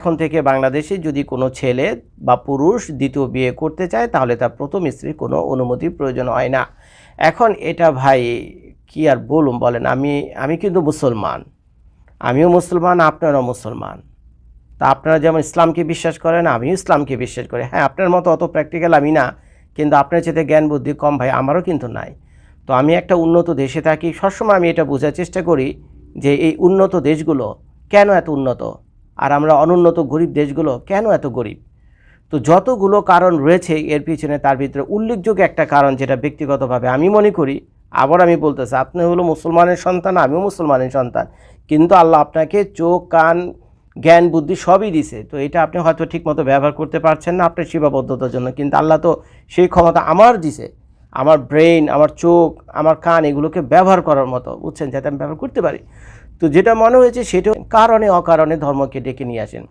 এখন থেকে বাংলাদেশে যদি কোনো ছেলে বা পুরুষ দ্বিতীয় বিয়ে করতে চায়, তাহলে তার প্রথম স্ত্রীর কোনো অনুমতির প্রয়োজন হয় না। এখন এটা ভাই, কি আর বলুন বলেন, আমি আমি কিন্তু মুসলমান। আমিও মুসলমান, আপনারাও মুসলমান। তা আপনারা যেমন ইসলামকে বিশ্বাস করেন, আমিও ইসলামকে বিশ্বাস করি। হ্যাঁ আপনার মতো অত প্র্যাকটিক্যাল আমি না, কিন্তু আপনার চেয়ে জ্ঞান বুদ্ধি কম ভাই, আমারও কিন্তু নাই। তো আমি একটা উন্নত দেশে থাকি, সবসময় আমি এটা বোঝার চেষ্টা করি যে এই উন্নত দেশগুলো কেন এত উন্নত? আর আমরা অনুন্নত গরিব দেশগুলো কেন এত গরিব? তো যতগুলো কারণ রয়েছে এর পিছনে তার ভিতরে উল্লেখযোগ্য একটা কারণ যেটা ব্যক্তিগতভাবে আমি মনে করি, আবার আমি বলতেছি, আপনি হলো মুসলমানের সন্তান, আমিও মুসলমানের সন্তান। কিন্তু আল্লাহ আপনাকে চোখ, কান, জ্ঞান, বুদ্ধি সবই দিছে। তো এটা আপনি হয়তো ঠিকমতো ব্যবহার করতে পারছেন না আপনার সীমাবদ্ধতার জন্য। কিন্তু আল্লাহ তো সেই ক্ষমতা আমার দিছে। আমার ব্রেন আমার চোখ, আমার কান এগুলোকে ব্যবহার করার মতো, বুঝছেন? যাতে আমি ব্যবহার করতে পারি। তো যেটা মনে হয়েছে সেটা কারণে, অকারণে ধর্মকে ডেকে নিয়ে আসেন।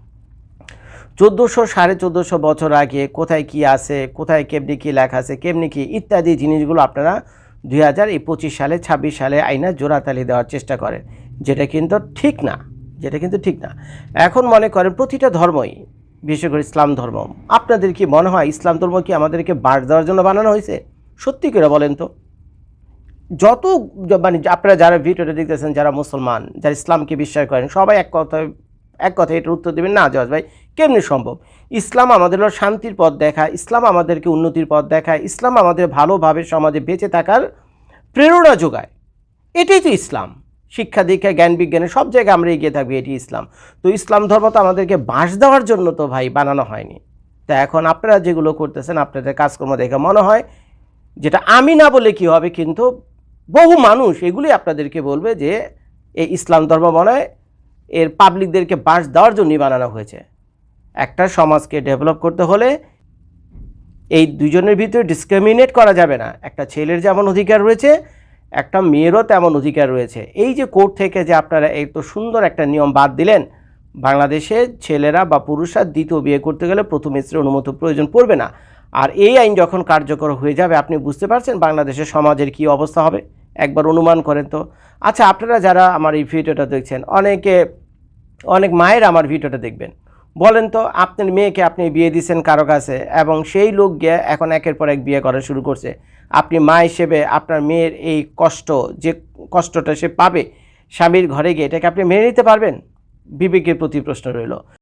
চোদ্দোশো, সাড়ে চোদ্দোশো বছর আগে কোথায় কি আছে, কোথায় কেমনি কী লেখা আছে, কেমনি কী ইত্যাদি জিনিসগুলো আপনারা দুই হাজার পঁচিশ সালে, ছাব্বিশ সালে আইনা জোড়াতালি দেওয়ার চেষ্টা করেন। যেটা কিন্তু ঠিক না, যেটা কিন্তু ঠিক না। এখন মনে করেন প্রতিটা ধর্মই, বিশেষ করে ইসলাম ধর্ম, আপনাদের কি মনে হয় ইসলাম ধর্ম কি আমাদেরকে বাস দেওয়ার জন্য বানানো হয়েছে? সত্যি করে বলেন তো। যত মানে আপনারা যারা ভিডিওটা দেখতেছেন, যারা মুসলমান, যারা ইসলামকে বিশ্বাস করেন, সবাই এক কথায় এক কথায় এটার উত্তর দেবেন, না, জজ ভাই, কেমনি সম্ভব? ইসলাম আমাদের শান্তির পথ দেখায় ইসলাম আমাদেরকে উন্নতির পথ দেখায়, ইসলাম আমাদের ভালোভাবে সমাজে বেঁচে থাকার প্রেরণা যোগায়। এটাই তো ইসলাম। শিক্ষা দীক্ষা, জ্ঞান বিজ্ঞানে সব জায়গায় আমরা এগিয়ে থাকব এটি ইসলাম। তো ইসলাম ধর্ম তো আমাদেরকে বাঁশ দেওয়ার জন্য তো ভাই বানানো হয়নি। তা এখন আপনারা যেগুলো করতেছেন, আপনাদের কাজকর্ম দেখে মনে হয়, যেটা আমি না বলে কি হবে, কিন্তু বহু মানুষ এগুলি আপনাদেরকে বলবে যে এই ইসলাম ধর্ম মনে এর পাবলিকদেরকে বাস দেওয়ার জন্যই বানানো হয়েছে। একটা সমাজকে ডেভেলপ করতে হলে এই দুজনের ভিতরে ডিসক্রিমিনেট করা যাবে না। একটা ছেলের যেমন অধিকার রয়েছে, একটা মেয়েরও তেমন অধিকার রয়েছে। এই যে কোর্ট থেকে যে আপনারা এই তো সুন্দর একটা নিয়ম বাদ দিলেন, বাংলাদেশে ছেলেরা বা পুরুষরা দ্বিতীয় বিয়ে করতে গেলে প্রথম স্ত্রীর অনুমতি প্রয়োজন পড়বে না। আর এই আইন যখন কার্যকর হয়ে যাবে, আপনি বুঝতে পারছেন বাংলাদেশের সমাজের কি অবস্থা হবে? একবার অনুমান করেন তো। আচ্ছা আপনারা যারা আমার এই ভিডিওটা দেখছেন, অনেকে, অনেক মায়ের আমার ভিডিওটা দেখবেন। বলেন তো, আপনার মেয়েকে আপনি বিয়ে দিয়েছেন কারও কাছে এবং সেই লোক গিয়ে এখন একের পর এক বিয়ে করা শুরু করছে। আপনি মা হিসেবে আপনার মেয়ের এই কষ্ট, যে কষ্টটা সে পাবে স্বামীর ঘরে গিয়ে, এটাকে আপনি মেনে নিতে পারবেন? বিবেকের প্রতি প্রশ্ন রইল।